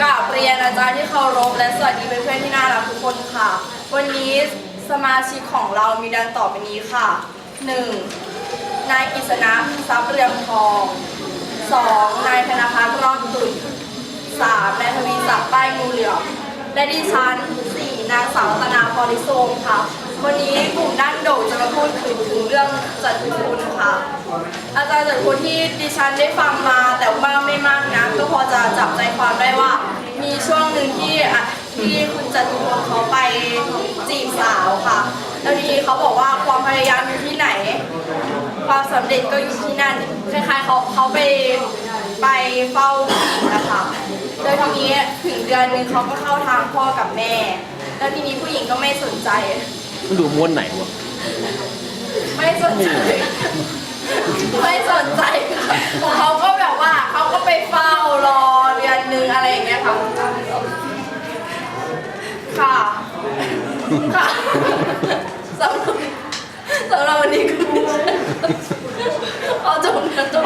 กราบเรียนอาจารย์ที่เคารพและสวัสดีเพื่อนๆที่น่ารักทุกคนค่ะ วันนี้สมาชิกของเรามีดังต่อไปนี้ค่ะ 1. นายกฤษณะทรัพย์เรืองทอง 2. นายธนพัฒน์รอดตุ่น 3. นายทวีศักดิ์ป้ายงูเหลือมและดิฉัน 4. นางสาวรัตนาพริโซมค่ะ วันนี้กลุ่มด้านโดจะมาพูดถึงถึงเรื่องจัตุคุณค่ะ อาจารย์จัตุคุณที่ดิฉันได้ฟังมาแต่ว่าไม่มากนะก็พอจะจับใจความได้ว่า มีช่วงหนึ่งที่อะ ที่คุณจตุพลเขาไปจีบสาวค่ะ แล้วทีนี้เขาบอกว่าความพยายามอยู่ที่ไหน ความสำเร็จก็อยู่ที่นั่นคล้ายๆเขาเขาไปไปเฝ้าผีนะคะโดยทีนี้ถึงเดือนหนึงเขาก็เข้าทางพ่อกับแม่ แล้วทีนี้ผู้หญิงก็ไม่สนใจมันดูม้วนไหนวะไม่สนใจไม่สนใจค่ะเขาก็แบบว่าเขาก็ไปเฝ้ารอเดือนหนึงอะไรอย่างเงี้ยค่ะค่ะ สำหรับสำหรับวันนี้ก็ไม่ใช่เอาจบแล้วจบ